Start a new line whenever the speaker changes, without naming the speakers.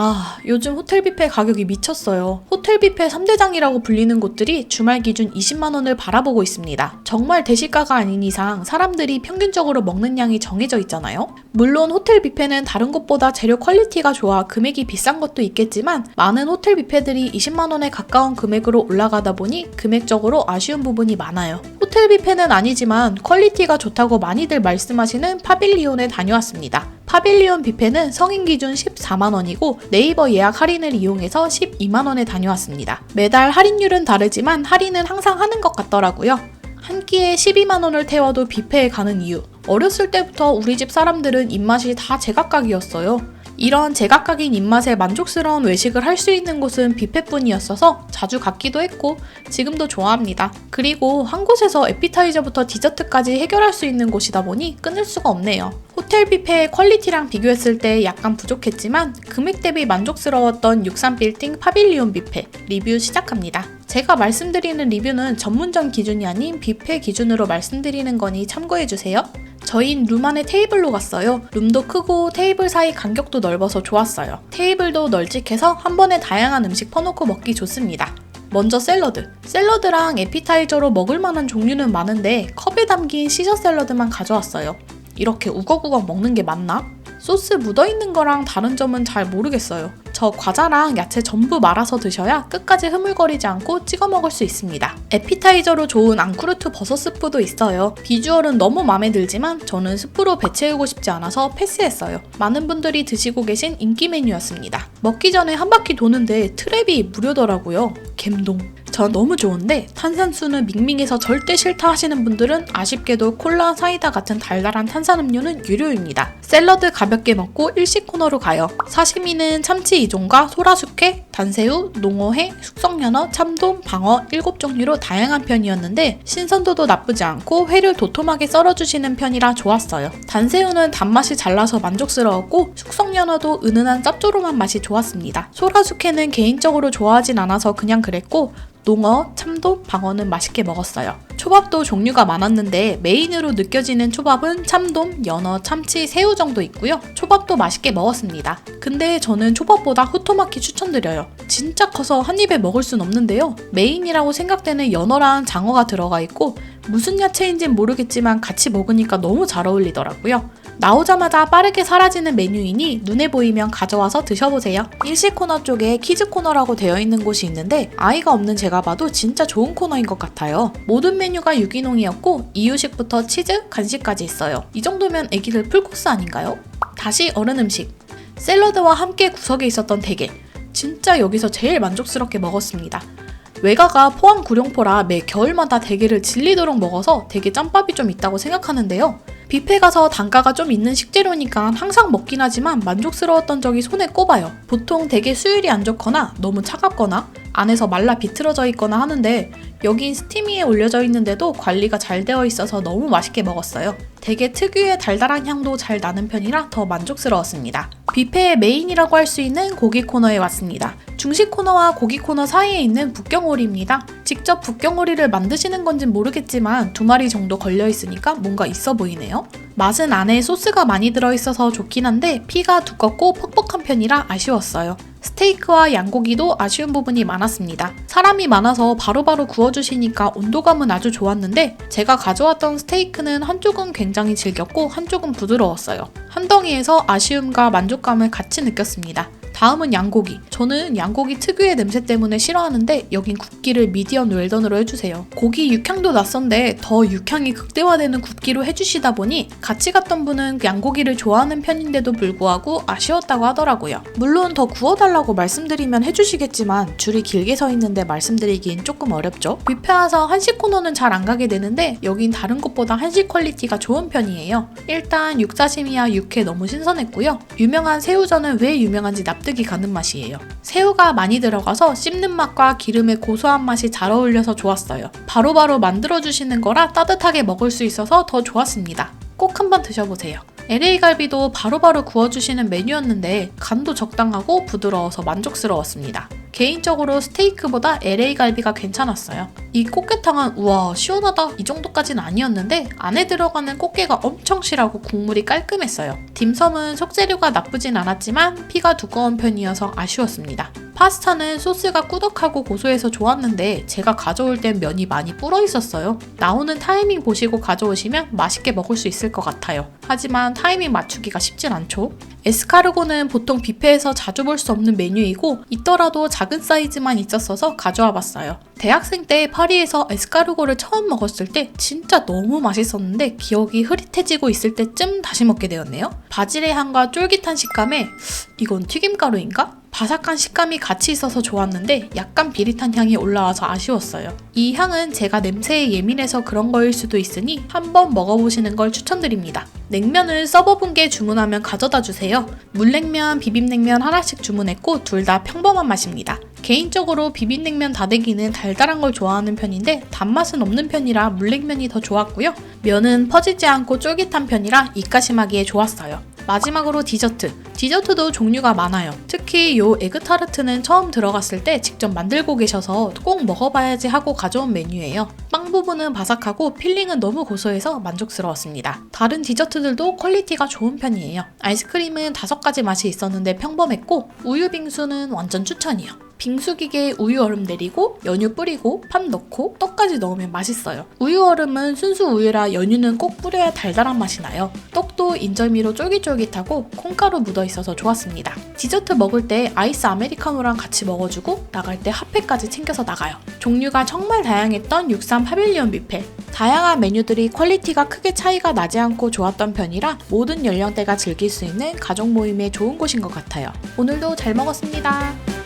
아, 요즘 호텔 뷔페 가격이 미쳤어요. 호텔 뷔페 3대장이라고 불리는 곳들이 주말 기준 20만원을 바라보고 있습니다. 정말 대식가가 아닌 이상 사람들이 평균적으로 먹는 양이 정해져 있잖아요? 물론 호텔 뷔페는 다른 곳보다 재료 퀄리티가 좋아 금액이 비싼 것도 있겠지만 많은 호텔 뷔페들이 20만원에 가까운 금액으로 올라가다 보니 금액적으로 아쉬운 부분이 많아요. 호텔 뷔페는 아니지만 퀄리티가 좋다고 많이들 말씀하시는 파빌리온에 다녀왔습니다. 파빌리온 뷔페는 성인 기준 14만원이고 네이버 예약 할인을 이용해서 12만원에 다녀왔습니다. 매달 할인율은 다르지만 할인은 항상 하는 것 같더라고요. 한 끼에 12만원을 태워도 뷔페에 가는 이유. 어렸을 때부터 우리 집 사람들은 입맛이 다 제각각이었어요. 이런 제각각인 입맛에 만족스러운 외식을 할 수 있는 곳은 뷔페뿐이었어서 자주 갔기도 했고 지금도 좋아합니다. 그리고 한 곳에서 에피타이저부터 디저트까지 해결할 수 있는 곳이다 보니 끊을 수가 없네요. 호텔 뷔페의 퀄리티랑 비교했을 때 약간 부족했지만 금액 대비 만족스러웠던 63빌딩 파빌리온 뷔페 리뷰 시작합니다. 제가 말씀드리는 리뷰는 전문점 기준이 아닌 뷔페 기준으로 말씀드리는 거니 참고해주세요. 저흰 룸 안에 테이블로 갔어요. 룸도 크고 테이블 사이 간격도 넓어서 좋았어요. 테이블도 널찍해서 한 번에 다양한 음식 퍼놓고 먹기 좋습니다. 먼저 샐러드. 샐러드랑 에피타이저로 먹을 만한 종류는 많은데 컵에 담긴 시저 샐러드만 가져왔어요. 이렇게 우걱우걱 먹는 게 맞나? 소스 묻어있는 거랑 다른 점은 잘 모르겠어요. 저 과자랑 야채 전부 말아서 드셔야 끝까지 흐물거리지 않고 찍어 먹을 수 있습니다. 에피타이저로 좋은 앙쿠르트 버섯 스프도 있어요. 비주얼은 너무 마음에 들지만 저는 스프로 배 채우고 싶지 않아서 패스했어요. 많은 분들이 드시고 계신 인기 메뉴였습니다. 먹기 전에 한 바퀴 도는데 트랩이 무료더라고요. 갬동. 전 너무 좋은데 탄산수는 밍밍해서 절대 싫다 하시는 분들은 아쉽게도 콜라, 사이다 같은 달달한 탄산음료는 유료입니다. 샐러드 가볍게 먹고 일식 코너로 가요. 사시미는 참치 2종과 소라숙회, 단새우, 농어회, 숙성연어, 참돔, 방어 7종류로 다양한 편이었는데 신선도도 나쁘지 않고 회를 도톰하게 썰어주시는 편이라 좋았어요. 단새우는 단맛이 잘나서 만족스러웠고 숙성연어도 은은한 짭조름한 맛이 좋았습니다. 소라숙회는 개인적으로 좋아하진 않아서 그냥 그랬고 농어, 참돔, 방어는 맛있게 먹었어요. 초밥도 종류가 많았는데 메인으로 느껴지는 초밥은 참돔, 연어, 참치, 새우 정도 있고요. 초밥도 맛있게 먹었습니다. 근데 저는 초밥보다 후토마키 추천드려요. 진짜 커서 한 입에 먹을 순 없는데요. 메인이라고 생각되는 연어랑 장어가 들어가 있고 무슨 야채인진 모르겠지만 같이 먹으니까 너무 잘 어울리더라고요. 나오자마자 빠르게 사라지는 메뉴이니 눈에 보이면 가져와서 드셔보세요. 일식 코너 쪽에 키즈 코너라고 되어 있는 곳이 있는데 아이가 없는 제가 봐도 진짜 좋은 코너인 것 같아요. 모든 메뉴가 유기농이었고 이유식부터 치즈, 간식까지 있어요. 이 정도면 애기들 풀코스 아닌가요? 다시 어른 음식. 샐러드와 함께 구석에 있었던 대게. 진짜 여기서 제일 만족스럽게 먹었습니다. 외가가 포항 구룡포라 매 겨울마다 대게를 질리도록 먹어서 되게 짬밥이 좀 있다고 생각하는데요. 뷔페 가서 단가가 좀 있는 식재료니까 항상 먹긴 하지만 만족스러웠던 적이 손에 꼽아요. 보통 되게 수율이 안 좋거나 너무 차갑거나 안에서 말라 비틀어져 있거나 하는데 여긴 스팀 위에 올려져 있는데도 관리가 잘 되어 있어서 너무 맛있게 먹었어요. 되게 특유의 달달한 향도 잘 나는 편이라 더 만족스러웠습니다. 뷔페의 메인이라고 할 수 있는 고기 코너에 왔습니다. 중식 코너와 고기 코너 사이에 있는 북경오리입니다. 직접 북경오리를 만드시는 건진 모르겠지만 두 마리 정도 걸려 있으니까 뭔가 있어 보이네요. 맛은 안에 소스가 많이 들어있어서 좋긴 한데 피가 두껍고 퍽퍽한 편이라 아쉬웠어요. 스테이크와 양고기도 아쉬운 부분이 많았습니다. 사람이 많아서 바로 바로 구워주시니까 온도감은 아주 좋았는데 제가 가져왔던 스테이크는 한쪽은 굉장히 질겼고 한쪽은 부드러웠어요. 한 덩이에서 아쉬움과 만족감을 같이 느꼈습니다. 다음은 양고기. 저는 양고기 특유의 냄새 때문에 싫어하는데 여긴 굽기를 미디엄 웰던으로 해주세요. 고기 육향도 낯선데 더 육향이 극대화되는 굽기로 해주시다 보니 같이 갔던 분은 양고기를 좋아하는 편인데도 불구하고 아쉬웠다고 하더라고요. 물론 더 구워달라고 말씀드리면 해주시겠지만 줄이 길게 서 있는데 말씀드리긴 조금 어렵죠. 뷔페 와서 한식 코너는 잘 안 가게 되는데 여긴 다른 곳보다 한식 퀄리티가 좋은 편이에요. 일단 육사시미와 육회 너무 신선했고요. 유명한 새우전은 왜 유명한지 납득 이 가는 맛이에요. 새우가 많이 들어가서 씹는 맛과 기름의 고소한 맛이 잘 어울려서 좋았어요. 바로바로 만들어주시는 거라 따뜻하게 먹을 수 있어서 더 좋았습니다. 꼭 한번 드셔보세요. LA 갈비도 바로바로 구워주시는 메뉴였는데 간도 적당하고 부드러워서 만족스러웠습니다. 개인적으로 스테이크보다 LA 갈비가 괜찮았어요. 이 꽃게탕은 우와 시원하다 이 정도까지는 아니었는데 안에 들어가는 꽃게가 엄청 실하고 국물이 깔끔했어요. 딤섬은 속재료가 나쁘진 않았지만 피가 두꺼운 편이어서 아쉬웠습니다. 파스타는 소스가 꾸덕하고 고소해서 좋았는데 제가 가져올 땐 면이 많이 불어 있었어요. 나오는 타이밍 보시고 가져오시면 맛있게 먹을 수 있을 것 같아요. 하지만 타이밍 맞추기가 쉽진 않죠. 에스카르고는 보통 뷔페에서 자주 볼 수 없는 메뉴이고 있더라도 작은 사이즈만 있었어서 가져와 봤어요. 대학생 때 파리에서 에스카르고를 처음 먹었을 때 진짜 너무 맛있었는데 기억이 흐릿해지고 있을 때쯤 다시 먹게 되었네요. 바질의 향과 쫄깃한 식감에 이건 튀김가루인가? 바삭한 식감이 같이 있어서 좋았는데 약간 비릿한 향이 올라와서 아쉬웠어요. 이 향은 제가 냄새에 예민해서 그런 거일 수도 있으니 한번 먹어보시는 걸 추천드립니다. 냉면을 서버분께 주문하면 가져다 주세요. 물냉면, 비빔냉면 하나씩 주문했고 둘 다 평범한 맛입니다. 개인적으로 비빔냉면 다대기는 달달한 걸 좋아하는 편인데 단맛은 없는 편이라 물냉면이 더 좋았고요. 면은 퍼지지 않고 쫄깃한 편이라 입가심하기에 좋았어요. 마지막으로 디저트. 디저트도 종류가 많아요. 특히 요 에그타르트는 처음 들어갔을 때 직접 만들고 계셔서 꼭 먹어봐야지 하고 가져온 메뉴예요. 빵 부분은 바삭하고 필링은 너무 고소해서 만족스러웠습니다. 다른 디저트들도 퀄리티가 좋은 편이에요. 아이스크림은 다섯 가지 맛이 있었는데 평범했고 우유 빙수는 완전 추천이요. 빙수기계에 우유 얼음 내리고 연유 뿌리고 팥 넣고 떡까지 넣으면 맛있어요. 우유 얼음은 순수 우유라 연유는 꼭 뿌려야 달달한 맛이 나요. 떡도 인절미로 쫄깃쫄깃하고 콩가루 묻어 있어서 좋았습니다. 디저트 먹을 때 아이스 아메리카노랑 같이 먹어주고 나갈 때 핫팩까지 챙겨서 나가요. 종류가 정말 다양했던 63 파빌리온 뷔페. 다양한 메뉴들이 퀄리티가 크게 차이가 나지 않고 좋았던 편이라 모든 연령대가 즐길 수 있는 가족 모임에 좋은 곳인 것 같아요. 오늘도 잘 먹었습니다.